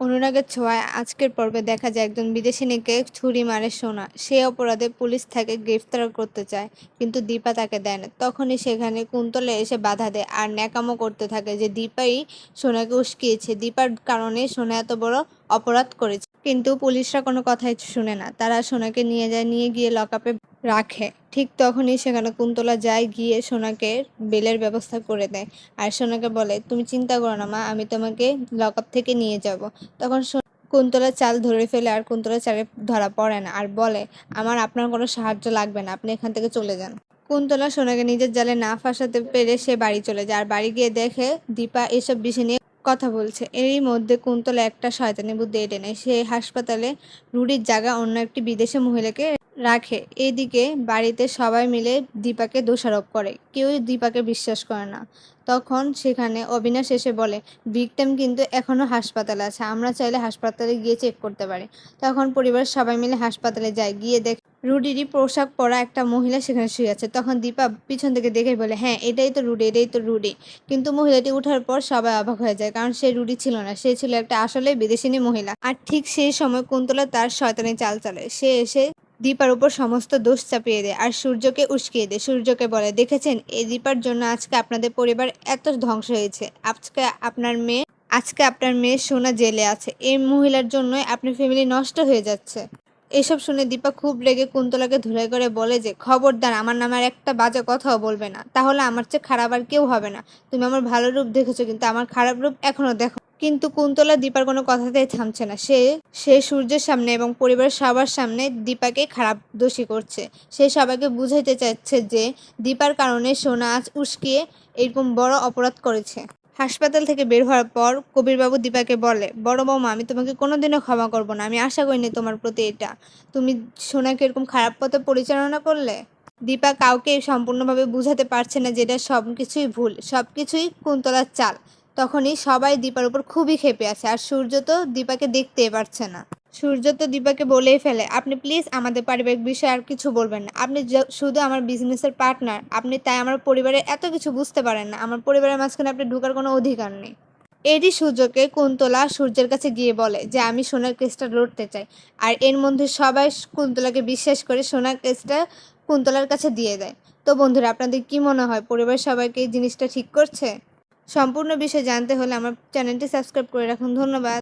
অনুরাগের ছোঁয়ায় আজকের পর্বে দেখা যায় একজন বিদেশিনীকে ছুরি মারে সোনা। সে অপরাধে পুলিশ তাকে গ্রেফতার করতে চায়, কিন্তু দীপা তাকে দেয় না। তখনই সেখানে কুন্তলে এসে বাধা দেয় আর ন্যাকামো করতে থাকে যে দীপাই সোনাকে উস্কিয়েছে। দীপার কারণে সোনা এত বড় অপরাধ করেছে। কিন্তু পুলিশরা কোনো কথাই শুনে না। তারা সোনাকে নিয়ে যায়, নিয়ে গিয়ে লকআপে রাখে। ঠিক তখনই সেখানে কুন্তলা যায়, গিয়ে সোনাকে বেলের ব্যবস্থা করে দেয়। আর সোনাকে বলে, তুমি চিন্তা করো না মা, আমি তোমাকে লকআপ থেকে নিয়ে যাব। তখন কুন্তলা চাল ধরে ফেলে আর কুন্তলা চালে ধরা পড়ে না। আর বলে, আমার, আপনার কোনো সাহায্য লাগবে না, আপনি এখান থেকে চলে যান। কুন্তলা সোনাকে নিজের জালে না ফাঁসাতে পেরে সে বাড়ি চলে যায়। আর বাড়ি গিয়ে দেখে দীপা এসব বিষয় নিয়ে কথা বলছে। এরই মধ্যে কুন্তলা একটা শয়তানি বুদ্ধি এটে নেয়। সে হাসপাতালে রুডির জায়গা অন্য একটি বিদেশি মহিলাকে রাখে। এদিকে বাড়িতে সবাই মিলে দীপাকে দোষারোপ করে। কেউই দীপাকে বিশ্বাস করে না। তখন সেখানে অবিনাশ এসে বলে ভিকটেম কিন্তু এখনও হাসপাতালে আছে। আমরা চাইলে হাসপাতালে গিয়ে চেক করতে পারি। তখন পরিবার সবাই মিলে হাসপাতালে যায়। গিয়ে দেখ রুডিরই পোশাক পরা একটা মহিলা সেখানে শুয়ে আছে। তখন দীপা পিছন থেকে দেখে বলে হ্যাঁ এটাই তো রুডি, এটাই তো রুডি। কিন্তু মহিলাটি উঠার পর সবাই অবাক হয়ে যায়, কারণ সে রুডি ছিল না। সে ছিল একটা আসলে বিদেশিনী মহিলা। আর ঠিক সেই সময় কুন্তলা তার শয়তানি চাল চলে সে এসে দীপার উপর সমস্ত দোষ চাপিয়ে দেয় আর সূর্যকে উস্কিয়ে দেয়। সূর্যকে বলে, দেখেছেন, এই দীপার জন্য আজকে আপনাদের পরিবার এত ধ্বংস হয়েছে। আজকে আপনার মেয়ে, আজকে আপনার মেয়ে সোনা জেলে আছে। এই মহিলার জন্যই আপনার ফ্যামিলি নষ্ট হয়ে যাচ্ছে। এসব শুনে দীপা খুব রেগে কুন্তলাকে ধুলাই করে বলে যে, খবরদার, আমার নামে একটা বাজে কথাও বলবে না। তাহলে আমার চেয়ে খারাপ আর কেউ হবে না। তুমি আমার ভালো রূপ দেখেছ, কিন্তু আমার খারাপ রূপ এখনও দেখো কিন্তু কুন্তলা দীপার কোনো কথাতেই থামছে না। সে সে সূর্যের সামনে এবং পরিবারের সবার সামনে দীপাকে খারাপ দোষী করছে। সে সবাইকে বুঝাইতে চাচ্ছে যে, দীপার কারণে সোনা আজ উস্কিয়ে এরকম বড় অপরাধ করেছে। হাসপাতাল থেকে বের হওয়ার পর কবিরবাবু দীপাকে বলে, বড় বৌমা, আমি তোমাকে কোনোদিনও ক্ষমা করব না। আমি আশা করিনি তোমার প্রতি এটা। তুমি সোনাকে এরকম খারাপ পথে পরিচালনা করলে? দীপা কাউকে সম্পূর্ণভাবে বুঝাতে পারছে না যেটা সব কিছুই ভুল সব কিছুই কুন্তলার চাল। তখনই সবাই দীপার উপর খুবই খেপে আছে, আর সূর্য তো দীপাকে দেখতে পারছে না। সূর্য তো দীপাকে বলেই ফেলে। আপনি প্লিজ আমাদের পারিবারিক বিষয়ে আর কিছু বলবেন না। আপনি শুধু আমার বিজনেসের পার্টনার আপনি তাই আমার পরিবারের এত কিছু বুঝতে পারেন না। আমার পরিবারের মাঝখানে আপনি ঢুকার কোনো অধিকার নেই। এরই সূর্যকে কুন্তলা সূর্যের কাছে গিয়ে বলে যে, আমি সোনার কেসটা লড়তে চাই। আর এর মধ্যে সবাই কুন্তলাকে বিশ্বাস করে সোনার কেসটা কুন্তলার কাছে দিয়ে দেয়। তো বন্ধুরা, আপনাদের কি মনে হয়? পরিবারের সবাইকে এই জিনিসটা ঠিক করছে? সম্পূর্ণ বিষয় জানতে হলে আমার চ্যানেলটি সাবস্ক্রাইব করে রাখুন। ধন্যবাদ।